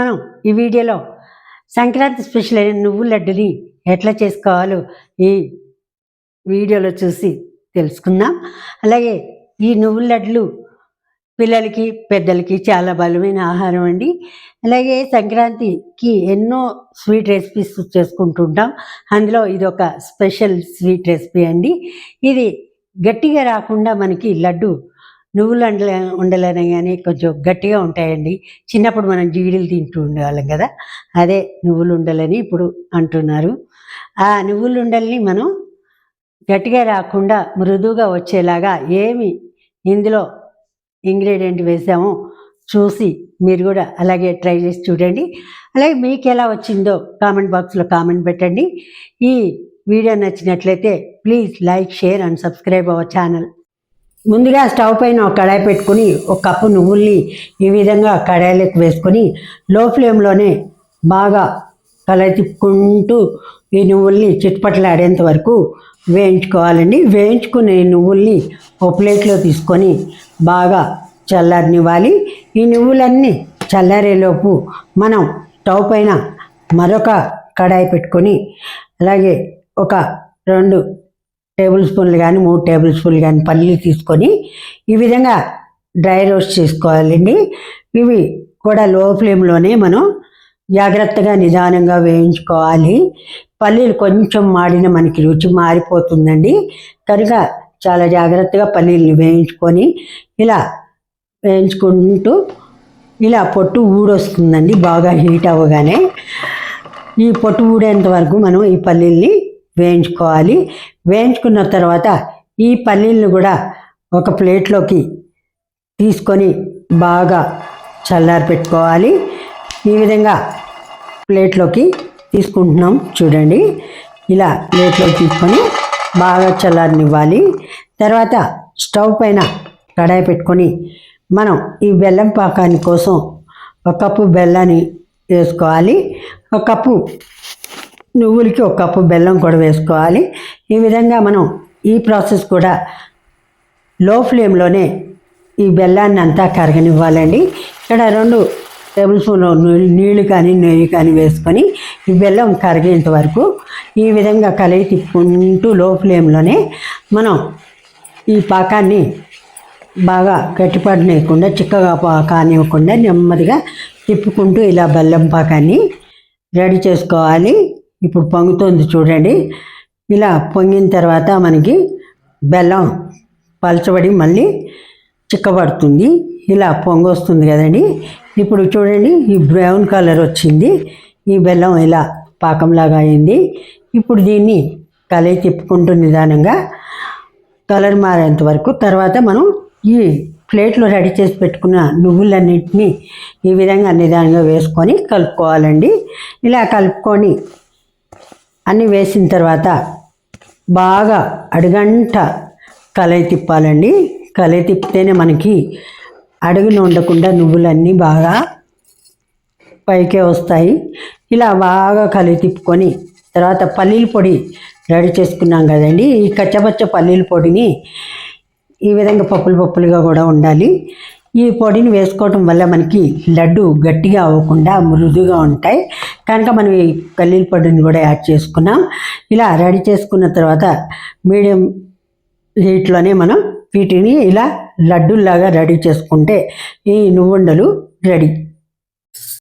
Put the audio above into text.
మనం ఈ వీడియోలో సంక్రాంతి స్పెషల్ అయిన నువ్వుల లడ్డుని ఎట్లా చేసుకోవాలో ఈ వీడియోలో చూసి తెలుసుకుందాం. అలాగే ఈ నువ్వుల లడ్లు పిల్లలకి పెద్దలకి చాలా బలమైన ఆహారం అండి. అలాగే సంక్రాంతికి ఎన్నో స్వీట్ రెసిపీస్ చేసుకుంటుంటాం. అందులో ఇది ఒక స్పెషల్ స్వీట్ రెసిపీ అండి. ఇది గట్టిగా రాకుండా మనకి లడ్డు నువ్వులు ఉండల కానీ కొంచెం గట్టిగా ఉంటాయండి. చిన్నప్పుడు మనం జీడీలు తింటూ ఉండేవాళ్ళం కదా. అదే నువ్వులు ఉండలని ఇప్పుడు అంటున్నారు. ఆ నువ్వులు ఉండల్ని మనం గట్టిగా రాకుండా మృదువుగా వచ్చేలాగా ఏమి ఇందులో ఇంగ్రీడియంట్ వేసామో చూసి మీరు కూడా అలాగే ట్రై చేసి చూడండి. అలాగే మీకు ఎలా వచ్చిందో కామెంట్ బాక్స్లో కామెంట్ పెట్టండి. ఈ వీడియో నచ్చినట్లయితే please like share and subscribe our channel. ముందుగా స్టవ్ పైన ఒక కడాయి పెట్టుకుని ఒక కప్పు నువ్వుల్ని ఈ విధంగా కడాయిలోకి వేసుకొని లో ఫ్లేమ్లోనే బాగా కలయి తిప్పుకుంటూ ఈ నువ్వుల్ని చిట్పట్లాడేంత వరకు వేయించుకోవాలండి. వేయించుకునే నువ్వుల్ని ఒక ప్లేట్లో తీసుకొని బాగా చల్లారనివ్వాలి. ఈ నువ్వులన్నీ చల్లారేలోపు మనం స్టవ్ పైన మరొక కడాయి పెట్టుకొని అలాగే ఒక రెండు టేబుల్ స్పూన్లు కానీ మూడు టేబుల్ స్పూన్లు కానీ పల్లీలు తీసుకొని ఈ విధంగా డ్రై రోస్ట్ చేసుకోవాలండి. ఇవి కూడా లో ఫ్లేమ్లోనే మనం జాగ్రత్తగా నిదానంగా వేయించుకోవాలి. పల్లీలు కొంచెం మాడిన మనకి రుచి మారిపోతుందండి. కనుక చాలా జాగ్రత్తగా పల్లీలను వేయించుకొని ఇలా వేయించుకుంటూ ఇలా పొట్టు ఊడొస్తుందండి బాగా హీట్ అవ్వగానే. ఈ పొట్టు ఊడేంత వరకు మనం ఈ పల్లీల్ని వేయించుకోవాలి. వేయించుకున్న తర్వాత ఈ పల్లీలను కూడా ఒక ప్లేట్లోకి తీసుకొని బాగా చల్లారి పెట్టుకోవాలి ఈ విధంగా ప్లేట్లోకి తీసుకుంటున్నాం చూడండి. ఇలా ప్లేట్లోకి తీసుకొని బాగా చల్లారనివ్వాలి. తర్వాత స్టవ్ పైన కడాయి పెట్టుకొని మనం ఈ బెల్లం పాకాని కోసం ఒక కప్పు బెల్లాన్ని వేసుకోవాలి. ఒక కప్పు నువ్వులకి ఒక కప్పు బెల్లం కూడా వేసుకోవాలి. ఈ విధంగా మనం ఈ ప్రాసెస్ కూడా లో ఫ్లేమ్లోనే ఈ బెల్లాన్ని అంతా కరగనివ్వాలండి. ఇక్కడ రెండు టేబుల్ స్పూన్ నీళ్ళు కానీ నెయ్యి కానీ వేసుకొని ఈ బెల్లం కరిగేంత వరకు ఈ విధంగా కలిగి తిప్పుకుంటూ లో ఫ్లేమ్లోనే మనం ఈ పాకాన్ని బాగా గట్టిపడనేయకుండా చిక్కగా పా- కానివ్వకుండా నెమ్మదిగా తిప్పుకుంటూ ఇలా బెల్లం పాకాన్ని రెడీ చేసుకోవాలి. ఇప్పుడు పొంగుతుంది చూడండి. ఇలా పొంగిన తర్వాత మనకి బెల్లం పలచబడి మళ్ళీ చిక్కబడుతుంది. ఇలా పొంగు వస్తుంది కదండి. ఇప్పుడు చూడండి ఈ బ్రౌన్ కలర్ వచ్చింది. ఈ బెల్లం ఇలా పాకంలాగా అయింది. ఇప్పుడు దీన్ని కలయి తిప్పుకుంటూ నిదానంగా కలర్ మారేంత వరకు తర్వాత మనం ఈ ప్లేట్లో రెడీ చేసి పెట్టుకున్న నువ్వులన్నింటినీ ఈ విధంగా నిదానంగా వేసుకొని కలుపుకోవాలండి. ఇలా కలుపుకొని అన్నీ వేసిన తర్వాత బాగా అడుగంట కలయి తిప్పాలండి. కలయి తిప్పితేనే మనకి అడుగున ఉండకుండా నువ్వులన్నీ బాగా పైకే వస్తాయి. ఇలా బాగా కలయి తిప్పుకొని తర్వాత పల్లీల పొడి రెడీ చేసుకున్నాం కదండి. ఈ కచ్చపచ్చ పల్లీల పొడిని ఈ విధంగా పప్పులు పప్పులుగా కూడా ఉండాలి. ఈ పొడిని వేసుకోవటం వల్ల మనకి లడ్డు గట్టిగా అవ్వకుండా మృదుగా ఉంటాయి. కనుక మనం ఈ కల్లీల పొడిని కూడా యాడ్ చేసుకున్నాం. ఇలా రెడీ చేసుకున్న తర్వాత మీడియం హీట్లోనే మనం వీటిని ఇలా లడ్డూల్లాగా రెడీ చేసుకుంటే ఈ నువ్వుండలు రెడీ.